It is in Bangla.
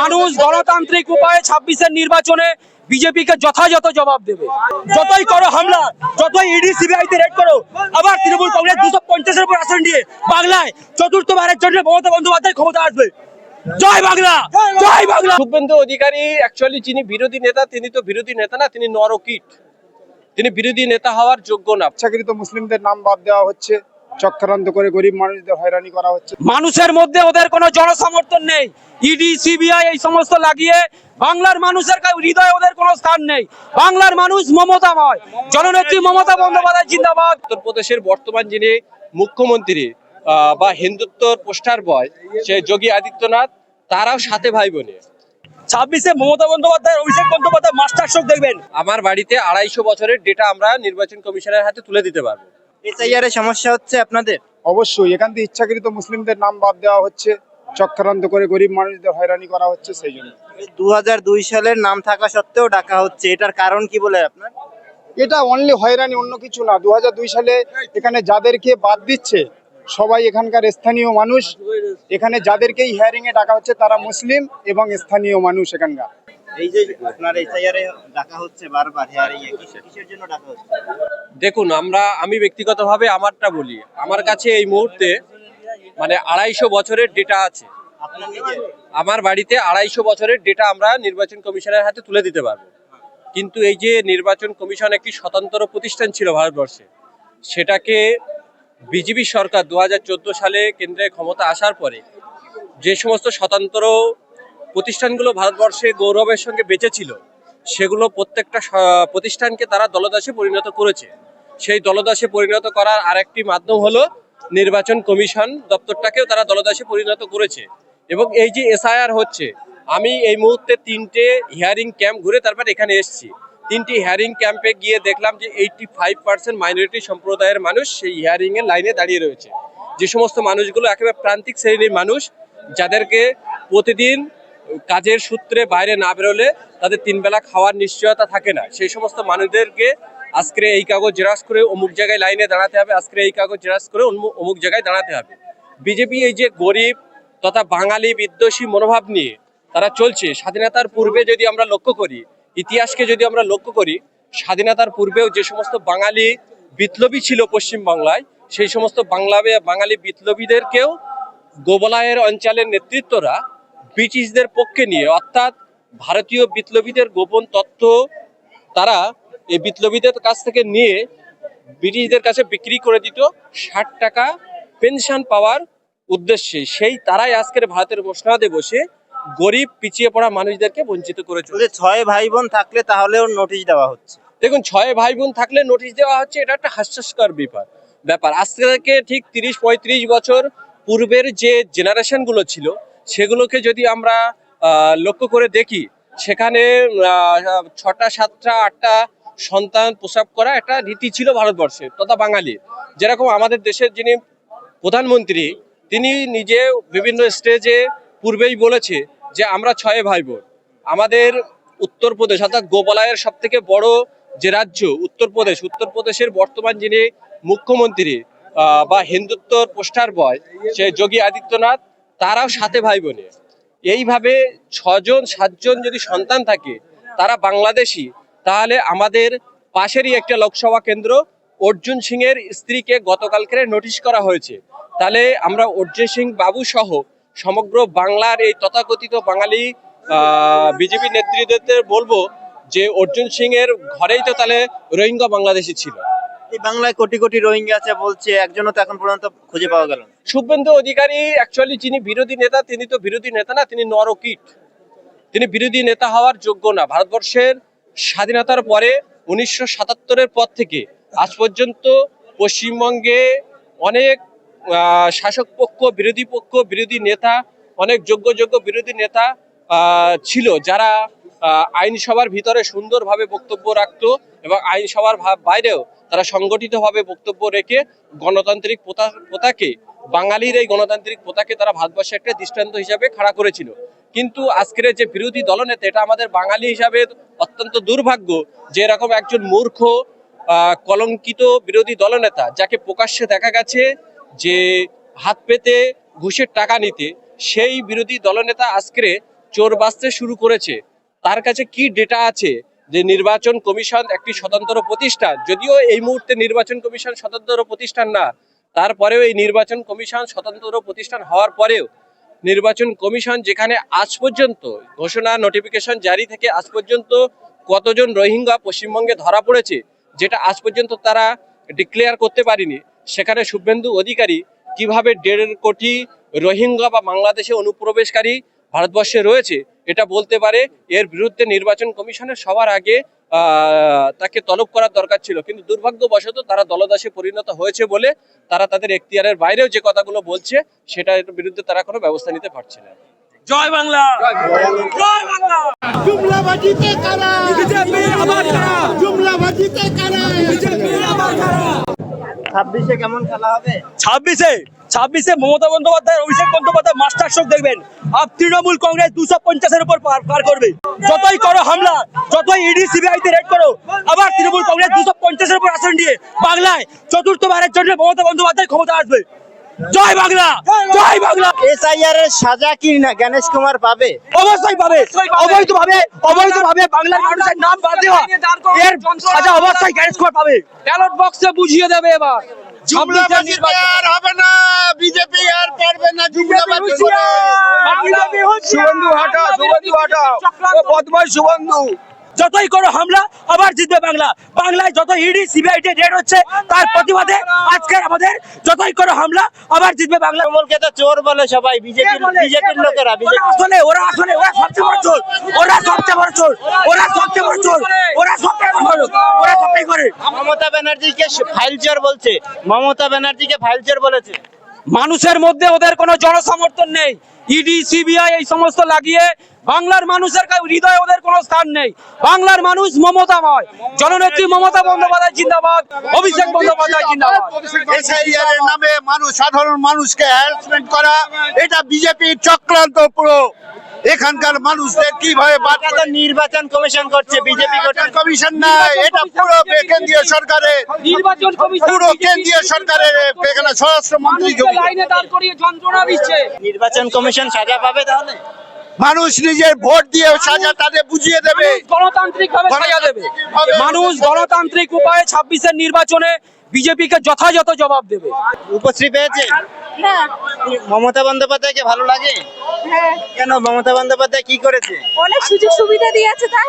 মানুষ গণতান্ত্রিক উপায়ে ছাব্বিশের নির্বাচনে বিজেপিকে যথাযথ জবাব দেবে। যতই করো হামলা যতই ইডি সিবিআই তে রেড করো আবার তৃণমূল কংগ্রেস দুশো পঞ্চাশের উপর আসন নিয়ে বাংলায় চতুর্থবারের জন্য মমতা বন্দ্যোপাধ্যায় ক্ষমতা আসবে। জয় বাংলা! জয় বাংলা! শুভেন্দু অধিকারী অ্যাকচুয়ালি যিনি বিরোধী নেতা তিনি তো বিরোধী নেতা না তিনি নরকিট। তিনি বিরোধী নেতা হওয়ার যোগ্য না। ইচ্ছাকৃত মুসলিমদের নাম বাদ দেওয়া হচ্ছে। চক্রান্ত করে গরিব মানুষদের হয়রানি করা হচ্ছে। মানুষের মধ্যে ওদের কোনো জনসমর্থন নেই। ইডি সিবিআই এই সমস্ত লাগিয়ে বাংলার মানুষের হৃদয়ে ওদের কোনো স্থান নেই। বাংলার মানুষ মমতাময়। জননেত্রী মমতা বন্দ্যোপাধ্যায় জিন্দাবাদ। উত্তরপ্রদেশের বর্তমান যিনি মুখ্যমন্ত্রী আহ, বা হিন্দুত্বর পোস্টার বয় সে যোগী আদিত্যনাথ তারাও সাথে ভাই বোনে ছাব্বিশে মমতা বন্দ্যোপাধ্যায় অভিষেক বন্দ্যোপাধ্যায় মাস্টার শোক দেখবেন। আমার বাড়িতে আড়াইশো বছরের ডেটা আমরা নির্বাচন কমিশনের হাতে তুলে দিতে পারব। এসআইআর এর সমস্যা হচ্ছে আপনাদের? অবশ্যই এখান থেকে ইচ্ছাকৃত মুসলিমদের নাম বাদ দেওয়া হচ্ছে চক্রান্ত করে গরিব মানুষদের হয়রানি করা হচ্ছে সেই জন্য। দু দুই সালের নাম থাকা সত্ত্বেও ডাকা হচ্ছে এটার কারণ কি বলে আপনার? এটা অনলি হয়রানি অন্য কিছু না। দু হাজার দুই সালে এখানে যাদেরকে বাদ দিচ্ছে সবাই এখানকার স্থানীয় মানুষ। এখানে যাদেরকেই হিয়ারিং এ ডাকা হচ্ছে তারা মুসলিম এবং স্থানীয় মানুষ এখানকার। এই যে আপনার এসআইআর ডাকা হচ্ছে বারবার হিয়ারিং কিসের কিসের জন্য ডাকা হচ্ছে? দেখুন আমরা আমি ব্যক্তিগতভাবে আমারটা বলি। আমার কাছে এই মুহূর্তে মানে আড়াইশো বছরের ডেটা আছে। আমার বাড়িতে আড়াইশো বছরের ডেটা আমরা নির্বাচন কমিশনের হাতে তুলে দিতে পারব। কিন্তু এই যে নির্বাচন কমিশন একটি স্বতন্ত্র প্রতিষ্ঠান ছিল ভারতবর্ষে সেটাকে বিজেপি সরকার দু হাজার চোদ্দ সালে কেন্দ্রে ক্ষমতা আসার পরে যে সমস্ত স্বতন্ত্র প্রতিষ্ঠানগুলো ভারতবর্ষে গৌরবের সঙ্গে বেঁচে ছিল, সেগুলো প্রত্যেকটা প্রতিষ্ঠানকে তারা দলদাসে পরিণত করেছে। সেই দলদাসে পরিণত করার আরেকটি মাধ্যম হলো নির্বাচন কমিশন দপ্তরটাকেও তারা দলদাসে পরিণত করেছে। এবং এই যে এসআইআর হচ্ছে, আমি এই মুহূর্তে তিনটে হিয়ারিং ক্যাম্প ঘুরে তারপর এখানে এসেছি। তিনটি হিয়ারিং ক্যাম্পে গিয়ে দেখলাম যে এইটটি ফাইভ পার্সেন্ট মাইনরিটি সম্প্রদায়ের মানুষ সেই হিয়ারিং এর লাইনে দাঁড়িয়ে রয়েছে। যে সমস্ত মানুষগুলো একেবারে প্রান্তিক শ্রেণির মানুষ, যাদেরকে প্রতিদিন কাজের সূত্রে বাইরে না বেরোলে তাদের তিন বেলা খাওয়ার নিশ্চয়তা থাকে না। সেই সমস্ত মানুষদেরকে আজকে এই কাগজ জেরাক্স করে অমুক জায়গায় লাইনে দাঁড়াতে হবে, আজকে এই কাগজ জেরাক্স করে অমুক- জায়গায় দাঁড়াতে হবে। বিজেপি এই যে গরিব তথা বাঙালি বিদ্বেষী মনোভাব নিয়ে তারা চলছে, স্বাধীনতার পূর্বে যদি আমরা লক্ষ্য করি, ইতিহাসকে যদি আমরা লক্ষ্য করি, স্বাধীনতার পূর্বেও যে সমস্ত বাঙালি বিপ্লবী ছিল পশ্চিম বাংলায় সেই সমস্ত বাংলা বাঙালি বিপ্লবীদেরকেও গোবলায়ের অঞ্চলের নেতৃত্বরা ব্রিটিশদের পক্ষে নিয়ে অর্থাৎ ভারতীয় বিপ্লবীদের গোপন তথ্য তারা এই বিপ্লবীদের কাছ থেকে নিয়ে ব্রিটিশদের কাছে বিক্রি করে দিত ষাট টাকা পেনশন পাওয়ার উদ্দেশ্যে। সেই তারাই আজকের ভারতের মসনাদে বসে গরিব পিছিয়ে পড়া মানুষদেরকে বঞ্চিত করে চলেছে। ছয় ভাই বোন থাকলে তাহলেও নোটিশ দেওয়া হচ্ছে। দেখুন ছয় ভাই বোন থাকলে নোটিশ দেওয়া হচ্ছে এটা একটা হাস্যস্কর ব্যাপার ব্যাপার। আজ থেকে ঠিক তিরিশ পঁয়ত্রিশ বছর পূর্বের যে জেনারেশনগুলো ছিল সেগুলোকে যদি আমরা লক্ষ্য করে দেখি, সেখানে ছটা, সাতটা, আটটা সন্তান প্রসাব করা একটা রীতি ছিল ভারতবর্ষে, তথা বাঙালি যেরকম আমাদের দেশের যিনি প্রধানমন্ত্রী, তিনি নিজে বিভিন্ন স্টেজে পূর্বেই বলেছে যে, আমরা ছয় ভাই বোন আমাদের উত্তরপ্রদেশ, অর্থাৎ গোপালয়ের সব থেকে বড় যে রাজ্য, উত্তরপ্রদেশ, উত্তরপ্রদেশের বর্তমান যিনি মুখ্যমন্ত্রী বা হিন্দুত্বর পোস্টার বয়, সে যোগী আদিত্যনাথ তারাও সাথে ভাই বোনে এইভাবে ছজন, সাতজন যদি সন্তান থাকে, তারা বাংলাদেশি, তাহলে আমাদের পাশেরই একটা লোকসভা কেন্দ্র অর্জুন সিং এর স্ত্রীকে গতকালকে নোটিশ করা হয়েছে। তাহলে আমরা অর্জুন সিং বাবু সহ সমগ্র বাংলার এই তথাকথিত বাঙালি বিজেপি নেতৃত্বদের বলব যে অর্জুন সিং এর ঘরেই তো তাহলে রোহিঙ্গা বাংলাদেশি ছিল। বাংলায় কোটি কোটি রোহিঙ্গা আছে বলছে তো এখন পর্যন্ত খুঁজে পাওয়া গেল শুভেন্দু অধিকারী অ্যাকচুয়ালি যিনি বিরোধী নেতা, তিনি তো বিরোধী নেতা না, তিনি নরকিট। তিনি বিরোধী নেতা হওয়ার যোগ্য না। ভারতবর্ষের স্বাধীনতার পরে উনিশশো সাতাত্তরের পর থেকে আজ পর্যন্ত পশ্চিমবঙ্গে অনেক শাসক পক্ষ, বিরোধী পক্ষ, বিরোধী নেতা, অনেক যোগ্য যোগ্য বিরোধী নেতা ছিল যারা আইনসভার ভিতরে সুন্দরভাবে বক্তব্য রাখতো এবং আইনসভার বাইরেও তারা সংগঠিতভাবে বক্তব্য রেখে গণতান্ত্রিক প্রথা প্রথাকে বাঙালির এই গণতান্ত্রিক প্রথাকে তারা ভারতবর্ষে একটা দৃষ্টান্ত হিসাবে খাড়া করেছিল। কিন্তু আজকের যে বিরোধী দলনেতা, এটা আমাদের বাঙালি হিসাবে অত্যন্ত দুর্ভাগ্য যে এরকম একজন মূর্খ কলঙ্কিত বিরোধী দলনেতা যাকে প্রকাশ্যে দেখা গেছে যে হাত পেতে, ঘুষের টাকা নিতে, সেই বিরোধী দলনেতা আজকে চোর বাঁচতে শুরু করেছে। তার কাছে কি ডেটা আছে? যে নির্বাচন কমিশন একটি স্বতন্ত্র প্রতিষ্ঠান, যদিও এই মুহূর্তে নির্বাচন কমিশন স্বতন্ত্র প্রতিষ্ঠান না, তারপরেও এই নির্বাচন কমিশন স্বতন্ত্র প্রতিষ্ঠান হওয়ার পরেও নির্বাচন কমিশন যেখানে আজ পর্যন্ত ঘোষণা নোটিফিকেশন জারি থেকে আজ পর্যন্ত কতজন রোহিঙ্গা পশ্চিমবঙ্গে ধরা পড়েছে, যেটা আজ পর্যন্ত তারা ডিক্লেয়ার করতে পারেনি, সেখানে শুভেন্দু অধিকারী কীভাবে দেড় কোটি রোহিঙ্গা বা বাংলাদেশে অনুপ্রবেশকারী ভারতবর্ষে রয়েছে এটা বলতে পারে এর বিরুদ্ধে নির্বাচন কমিশনের সবার আগে আহ, তাকে তলব করার দরকার ছিল। কিন্তু দুর্ভাগ্যবশত তারা দলদাসে পরিণত হয়েছে বলে তারা তাদের এখতিয়ারের বাইরেও যে কথাগুলো বলছে সেটার বিরুদ্ধে তারা কোনো ব্যবস্থা নিতে পারছে না। জয় বাংলা! জয় বাংলা! জুমলাবাজিতে কারা? বিজেপি আবার কারা? জুমলাবাজিতে কারা? বিজেপি আবার কারা? ছাব্বিশে কেমন খেলা হবে? ছাব্বিশে? ছাব্বিশে মমতা বন্দ্যোপাধ্যায় অভিষেক বন্দ্যোপাধ্যায় মাস্টার শোক দেখবেন। আর তৃণমূল কংগ্রেস দুশো পঞ্চাশের উপর পার পার করবে। যতই করো হামলা যতই ইডি সিবিআই তে রেড করো আবার তৃণমূল কংগ্রেস দুশো পঞ্চাশের উপর আসন নিয়ে বাংলায় চতুর্থবারের জন্য মমতা বন্দ্যোপাধ্যায় ক্ষমতা আসবে। জয় বাংলা! জয় বাংলা! এসআইআর এর সাজা কি না গণেশ কুমার পাবে। অবশ্যই পাবে। অবৈধ ভাবে অবৈধ ভাবে বাংলার মানুষের নাম বাদ দেওয়া এর সাজা অবশ্যই গ্যারেজ করে পাবে। ব্যালট বক্সে বুঝিয়ে দেবে এবার। আর হবে না। বিজেপি আর পারবে না শুভেন্দু হাটা শুভেন্দু হাটা। বদমাই শুভেন্দু যতই করো হামলা আবার জিতবে বাংলা। বাংলায় যত ইডি সিবিআই রেড হচ্ছে তার প্রতিবাদে আজকে আমাদের যতই করো হামলা আবার জিতবে বাংলা। তৃণমূলকে তো চোর বলে সবাই বিজেপি বিজেপির লোকেরা আসলে ওরা আসলে ওরা সবচেয়ে বড় চোর। ওরা সবচেয়ে বড় চোর। ওরা সবচেয়ে বড় চোর। ওরা সবচেয়ে বড় চোর ওরা সবটাই করে মমতা ব্যানার্জিকে ফাইল চোর বলছে মমতা ব্যানার্জিকে ফাইল চোর বলেছে। মানুষের মধ্যে ওদের কোনো জনসমর্থন নেই। ইডি সিবিআই এই সমস্ত লাগিয়ে বাংলার মানুষের হৃদয়ে ওদের কোনো স্থান নেই। বাংলার মানুষ মমতাময়। জননেত্রী মমতা বন্দ্যোপাধ্যায় জিন্দাবাদ অভিষেক বন্দ্যোপাধ্যায় জিন্দাবাদ। নামে মানুষ সাধারণ মানুষকে হ্যারাসমেন্ট করা এটা বিজেপির চক্রান্ত পুরো। এখানকার মানুষদের কীভাবে বাঁচাতে নির্বাচন কমিশন করছে বিজেপি কমিশন না এটা পুরো কেন্দ্রীয় সরকারের নির্বাচন কমিশন পুরো কেন্দ্রীয় সরকারের এখানে স্বরাষ্ট্রমন্ত্রী জড়িত। লাইনে দাঁড় করিয়ে যন্ত্রণা দিচ্ছে। নির্বাচন কমিশন সাজা পাবে তাহলে? মানুষ নিজের ভোট দিয়ে সাজা তাদের বুঝিয়ে দেবে। গণতান্ত্রিক ভাবে সাজা দেবে। মানুষ গণতান্ত্রিক উপায়ে ছাব্বিশের নির্বাচনে বিজেপিকে যথাযথ জবাব দেবে। উপশ্রী পেয়েছে? হ্যাঁ। মমতা বন্দ্যোপাধ্যায়কে ভালো লাগে? হ্যাঁ। কেন মমতা বন্দ্যোপাধ্যায় কি করেছে? অনেক সুযোগ সুবিধা দিয়েছে তাই।